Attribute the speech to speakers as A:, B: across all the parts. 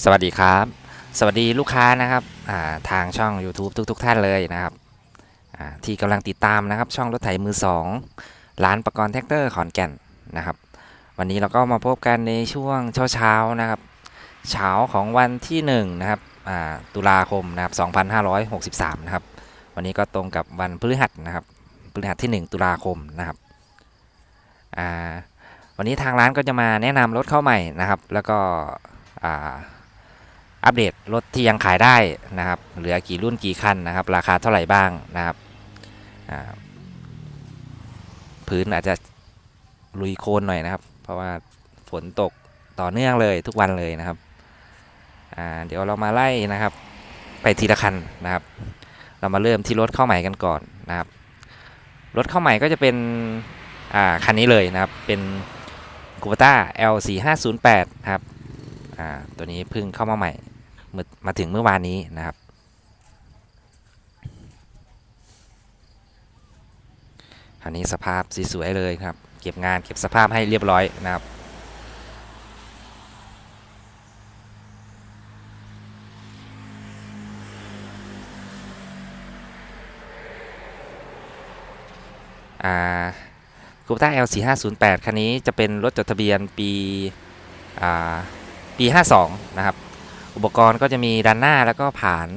A: สวัสดีครับ สวัสดีลูกค้านะครับาทางช่อง YouTube ทุก ๆ ท่านเลยนะครับที่กำลังติดตามนะครับ ช่องรถไถมือ 2 ร้านประกรณ์แท็กเตอร์ขอนแก่นนะครับ วันนี้เราก็มาพบกันในช่วงเช้าๆนะครับเช้าของวันที่1นะครับตุลาคมนะครับ2563นะครับวันนี้ก็ตรงกับวันพฤหัสนะครับพฤหัสที่ 1 ตุลาคมนะครับวันนี้ทางร้านก็จะมาแนะนำรถเข้าใหม่นะครับ แล้วก็ อัปเดตรถที่ยังขายได้นะครับ เหลือกี่รุ่นกี่คันนะครับ ราคาเท่าไหร่บ้างนะครับพื้นอาจจะลุยโคลนหน่อยนะครับ เพราะว่าฝนตกต่อเนื่องเลยทุกวันเลยนะครับเดี๋ยวเรามาไล่นะครับ ไปทีละคันนะครับ เรามาเริ่มที่รถเข้าใหม่กันก่อนนะครับ รถเข้าใหม่ก็จะเป็นคันนี้เลยนะครับ เป็น c u b a t a L4508 ครับตัวนี้เพิ่งเข้ามาใหม่ มื่อมาถึงเมื่อวานนี้นะครับ อันนี้สภาพสวยๆเลยครับ เก็บงานเก็บสภาพให้เรียบร้อยนะครับอ่าคูปต้า L4508 คันนี้จะเป็นรถจดทะเบียนปีอ่าปี 52 นะครับ อุปกรณ์ก็จะมีด้านหน้าแล้วก็ผาน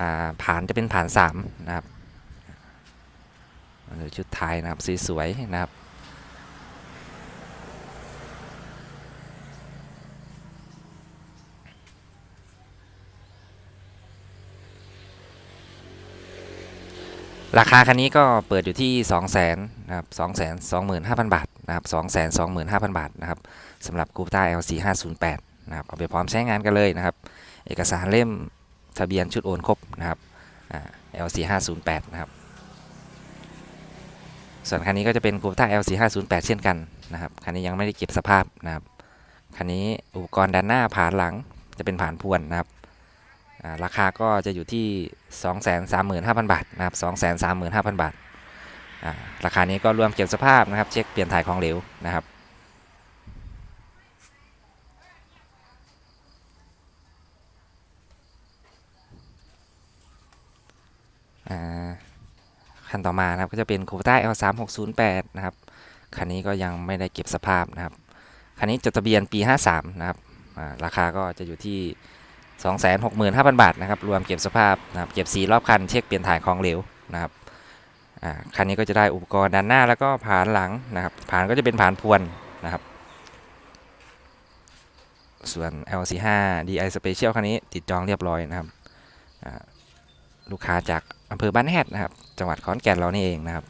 A: อ่าผานจะเป็นผานสามนะครับหรือชุดไทยนะครับสวยๆนะครับราคาคันนี้ก็เปิดอยู่ที่ 2 0 0 0 0นนะครับ2 2 5 0 0 0 บาทนะครับ2 2 5 0 0 0 บาทนะครับสำหรับกูต้า L4508 นะครับเอาไปพร้อมใช้งานกันเลยนะครับ เอกสารเล่มทะเบียนชุดโอนครบนะครับ L4508 นะครับ ส่วนคันนี้ก็จะเป็น c u b t a L4508 เช่นกันนะครับ คันนี้ยังไม่ได้เก็บสภาพนะครับ คันนี้อุปกรณ์ด้านหน้าผ่านหลังจะเป็นผ่านพวนนะครับ ราคาก็จะอยู่ที่ 235,000 บาทนะครับ 235,000 บาท ราคานี้ก็รวมเก็บสภาพนะครับ เช็คเปลี่ยนถ่ายของเหลวนะครับ อ่า คันต่อมานะครับก็จะเป็น c o v a L3608 นะครับคันนี้ก็ยังไม่ได้เก็บสภาพนะครับคันนี้จดทะเบียนปี 53นะครับราคาก็จะอยู่ที่ 265,000 บาทนะครับรวมเก็บสภาพนะครับเก็บสีรอบคันเช็คเปลี่ยนถ่ายของเหลวนะครับคันนี้ก็จะได้อุปกรณ์ด้านหน้าแล้วก็ผานหลังนะครับผานก็จะเป็นผานพวนนะครับ ส่วน L45 DI Special คันนี้ติดจองเรียบร้อยนะครับลูกค้าจากอำเภอบ้านแฮดนะครับ จังหวัดขอนแก่นเรานี่เองนะครับ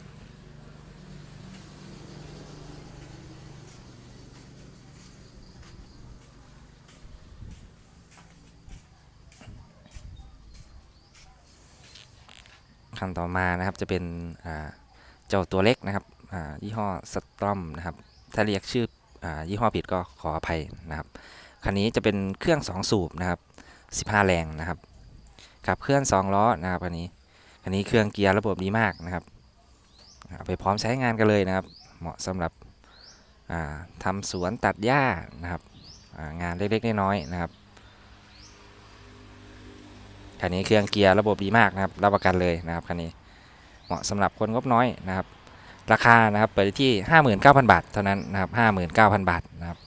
A: คันต่อมานะครับจะเป็นเจ้าตัวเล็กนะครับยี่ห้อสตรอมนะครับ ถ้าเรียกชื่ออยี่ห้อผิดก็ขออภัยนะครับคันนี้จะเป็นเครื่อง 2 สูบนะครับ 15 แรงนะครับขับเคลื่อน 2 ล้อนะครับอันนี้ อันนี้เครื่องเกียร์ระบบดีมากนะครับเอาไปพร้อมใช้งานกันเลยนะครับ เหมาะสำหรับอ่าทำสวนตัดหญ้านะครับางานเล็กๆน้อยๆนะครับคันนี้เครื่องเกียร์ระบบดีมากนะครับรับประกันเลยนะครับคันนี้เหมาะสำหรับคนงบน้อยนะครับ ราคานะครับเปิดที่ 59,000 บาทเท่านั้นนะครับ59,000 บาทนะครับ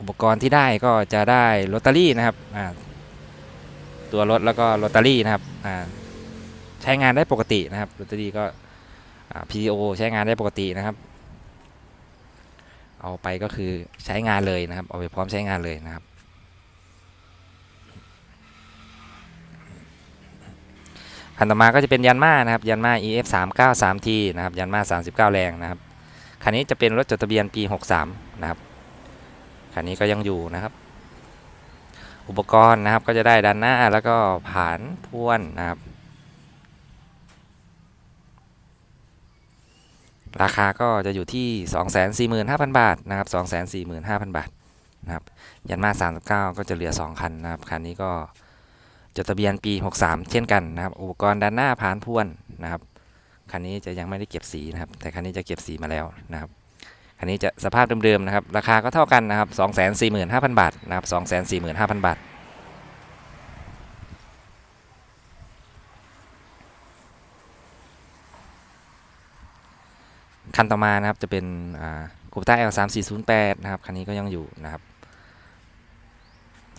A: อุปกรณ์ที่ได้ก็จะได้ลอตเตอรี่นะครับอ่า ตัวรถแล้วก็ลอตเตอรี่นะครับใช้งานได้ปกตินะครับลอตเตอรี่ก็ PTO ใช้งานได้ปกตินะครับ เอาไปก็คือใช้งานเลยนะครับ เอาไปพร้อมใช้งานเลยนะครับคันต่อมาก็จะเป็นยันมานะครับ ยันมา EF 3 9 3 T นะครับ ยันมา39 แรงนะครับคันนี้จะเป็นรถจดทะเบียนปี 63 นะครับ คันนี้ก็ยังอยู่นะครับ อุปกรณ์นะครับก็จะได้ด้านหน้าแล้วก็ผานพวนนะครับ ราคาก็จะอยู่ที่ 245,000 บาทนะครับ245,000 บาทนะครับยันมา39 ก็จะเหลือ 2 คันนะครับคันนี้ก็จดทะเบียนปี 63 เช่นกันนะครับ อุปกรณ์ด้านหน้าผานพวนนะครับคันนี้จะยังไม่ได้เก็บสีนะครับ แต่คันนี้จะเก็บสีมาแล้วนะครับ คันนี้จะสภาพเดิมๆนะครับ ราคาก็เท่ากันนะครับ 245,000 บาทนะครับ 245,000 บาท คันต่อมานะครับจะเป็นคูต้า L 3 4 0 8นะครับ คันนี้ก็ยังอยู่นะครับ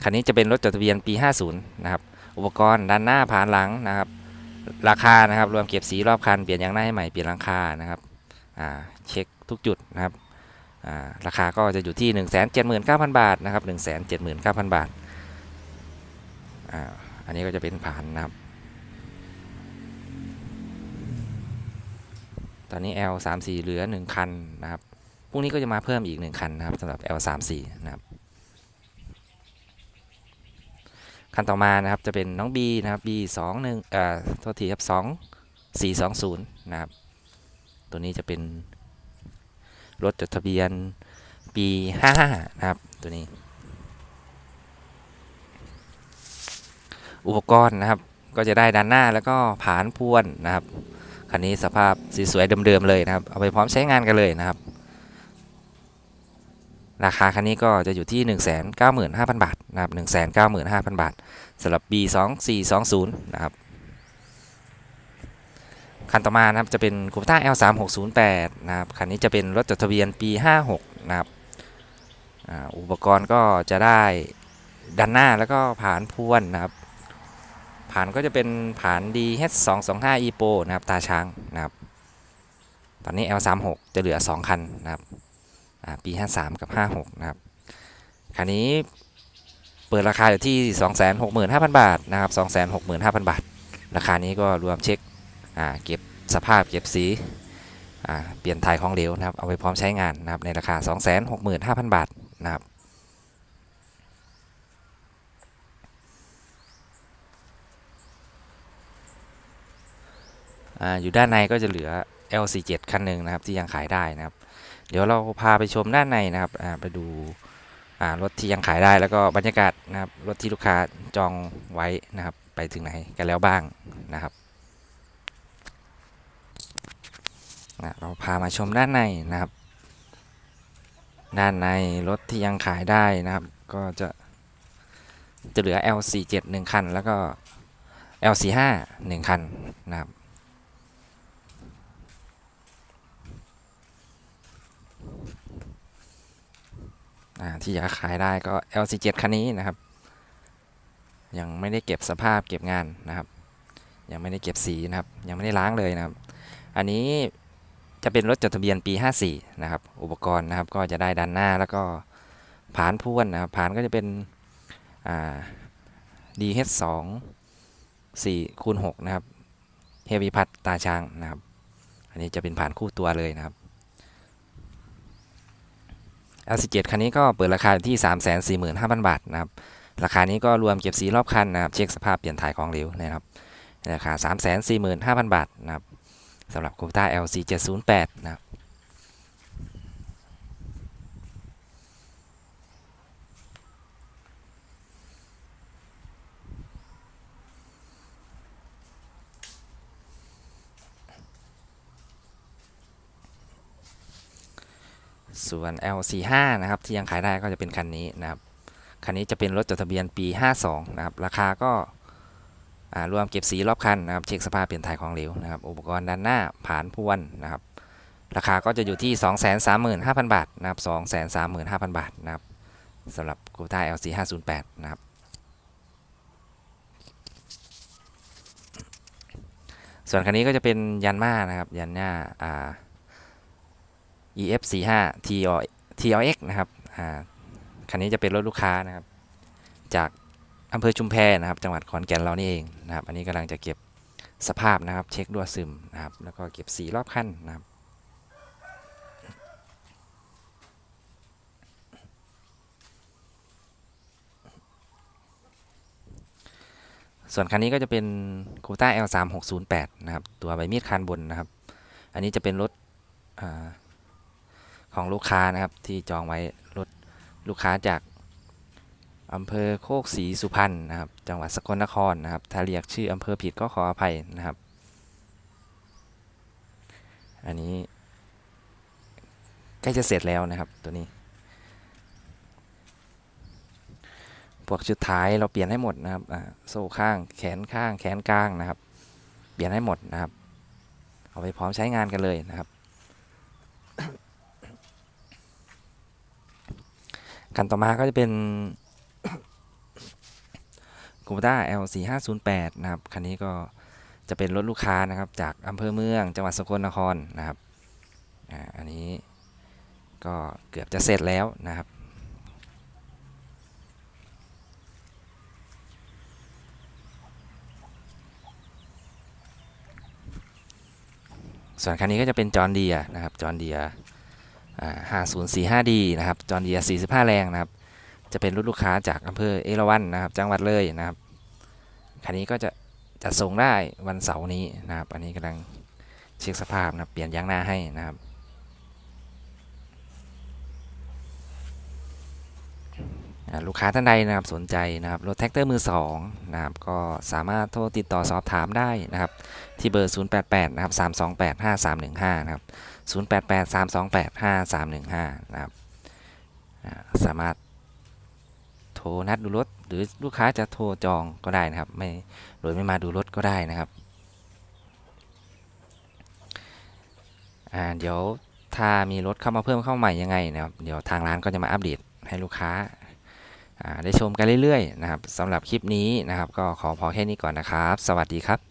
A: คันนี้จะเป็นรถจดทะเบียนปี 50 นะครับ อุปกรณ์ด้านหน้าผ่านหลังนะครับ ราคานะครับ รวมเก็บสีรอบคัน เปลี่ยนยางหน้าให้ใหม่ เปลี่ยนหลังคานะครับเช็คทุกจุดนะครับ ราคาก็จะอยู่ที่ 179,000 บาทนะครับ179,000 บาทอ่าอันนี้ก็จะเป็นผ่านนะครับ ตอนนี้ L 3 4 เหลือ 1 คันนะครับพรุ่งนี้ก็จะมาเพิ่มอีก 1 คันนะครับสำหรับ L 3 4 นะครับคันต่อมานะครับจะเป็นน้อง B นะครับ B 2 1เอ่อโทษทีครับ2 4 2 0นะครับตัวนี้จะเป็น รถจดทะเบียนปี 55 นะครับ ตัวนี้ อุปกรณ์นะครับ ก็จะได้ด้านหน้าแล้วก็ผานพวนนะครับ คันนี้สภาพสีสวยเดิมๆเลยนะครับ เอาไปพร้อมใช้งานกันเลยนะครับ ราคาคันนี้ก็จะอยู่ที่ 195,000 บาทนะครับ 195,000 บาทสำหรับ B2420 นะครับ คันต่อมานะครับจะเป็น c o ต้า L3608 นะครับคันนี้จะเป็นรถจดทะเบียนปี 56 นะครับอ,อุปกรณ์ก็จะได้ด้านหน้าแล้วก็ผานพวนนะครับผานก็จะเป็นผาน DH225 EPO นะครับตาช้างนะครับ ตอนนี้ L36 จะเหลือ 2 คันนะครับอ่าปี 53 กับ 56 นะครับคันนี้เปิดราคาอยู่ที่ 265,000 บาทนะครับ265,000 บาท ราคานี้ก็รวมเช็ค เก็บสภาพเก็บสีเปลี่ยนถ่ายของเหลวนะครับ เอาไปพร้อมใช้งานนะครับในราคา 265,000 บาทนะครับอยู่ด้านในก็จะเหลือ L47 คันหนึ่งนะครับที่ยังขายได้นะครับ เดี๋ยวเราพาไปชมด้านในนะครับไปดูรถที่ยังขายได้แล้วก็บรรยากาศนะครับรถที่ลูกค้าจองไว้นะครับ ไปถึงไหนกันแล้วบ้างนะครับ นะเราพามาชมด้านในนะครับ ด้านในรถที่ยังขายได้นะครับ ก็จะจะเหลือ L47 1 คัน แล้วก็ L45 1 คันนะครับที่อยากขายได้ก็ L47 คันนี้นะครับ ยังไม่ได้เก็บสภาพเก็บงานนะครับ ยังไม่ได้เก็บสีนะครับ ยังไม่ได้ล้างเลยนะครับ อันนี้ จะเป็นรถจดทะเบียนปี 54 นะครับ อุปกรณ์นะครับก็จะได้ด้านหน้าแล้วก็ผานพ่วนนะครับผานก็จะเป็นอ่า DH2 4คูณ6นะครับเฮวีพัดตาช้างนะครับ อันนี้จะเป็นผ่านคู่ตัวเลยนะครับ L17 คันนี้ก็เปิดราคาที่ 345,000 บาทนะครับ ราคานี้ก็รวมเก็บสีรอบคันนะครับ เช็คสภาพเปลี่ยนถ่ายของเหลวนะครับ ราคา 345,000 บาทนะครับ สำหรับคูต้า LC708 นะครับส่วน L45 นะครับ ที่ยังขายได้ก็จะเป็นคันนี้นะครับ คันนี้จะเป็นรถจดทะเบียนปี 52 นะครับ ราคาก็ รวมเก็บสีรอบคันนะครับเช็คสภาพเปลี่ยนถ่ายของเหลวนะครับอุปกรณ์ด้านหน้าผานพวนนะครับราคาก็จะอยู่ที่ 235,000 บาทนะครับ235,000 บาทนะครับสำหรับกูต้า LC508 นะครับส่วนคันนี้ก็จะเป็นยันมานะครับยันหน้าอ่า EF45 TL TLX นะครับคันนี้จะเป็นรถลูกค้านะครับจาก อำเภอชุมแพนะครับจังหวัดขอนแก่นเรานี่เองนะครับ อันนี้กำลังจะเก็บสภาพนะครับ เช็ครั่วซึมนะครับ แล้วก็เก็บสีรอบคันนะครับส่วนคันนี้ก็จะเป็น c o t a L3608 นะครับ ตัวใบมีดคานบนนะครับ อันนี้จะเป็นรถอของลูกค้านะครับที่จองไว้รถลูกค้าจาก อำเภอโคกศรีสุพรรณนะครับ จังหวัดสกลนครนะครับ ถ้าเรียกชื่ออำเภอผิดก็ขออภัยนะครับ อันนี้ใกล้จะเสร็จแล้วนะครับตัวนี้ พวกชุดท้ายเราเปลี่ยนให้หมดนะครับอ่าโซ่ข้างแขนข้างแขนกลางนะครับ เปลี่ยนให้หมดนะครับ เอาไปพร้อมใช้งานกันเลยนะครับกันต่อมาก็จะเป็น คูปต้า L 4 5 0 8 นะครับ คันนี้ก็จะเป็นรถลูกค้านะครับ จากอำเภอเมืองจังหวัดสกลนครนะครับอ่าอันนี้ก็เกือบจะเสร็จแล้วนะครับ ส่วนคันนี้ก็จะเป็นจอร์นเดียนะครับ จอร์นเดียอ่า 5045D นะครับ จอร์นเดีย 45 แรงนะครับ จะเป็นรถลูกค้าจากอำเภอเอราวัณนะครับ จังหวัดเลยนะครับ คันนี้ก็จะจะส่งได้วันเสาร์นี้นะครับ อันนี้กำลังเช็คสภาพนะเปลี่ยนยางหน้าให้นะครับ ลูกค้าท่านใดนะครับสนใจนะครับรถแท็กเตอร์มือสองนะครับก็สามารถโทรติดต่อสอบถามได้นะครับ ที่เบอร์ 088 นะครับ 328 5315 นะครับ 088 328 5315 นะครับสามารถ โทรนัดดูรถ หรือลูกค้าจะโทรจองก็ได้นะครับ ไม่โดยไม่มาดูรถก็ได้นะครับอ่าเดี๋ยวถ้ามีรถเข้ามาเพิ่มเข้ามาใหม่ยังไงนะครับ เดี๋ยวทางร้านก็จะมาอัปเดตให้ลูกค้าาได้ชมกันเรื่อยๆนะครับสำหรับคลิปนี้นะครับ ก็ขอพอแค่นี้ก่อนนะครับ สวัสดีครับ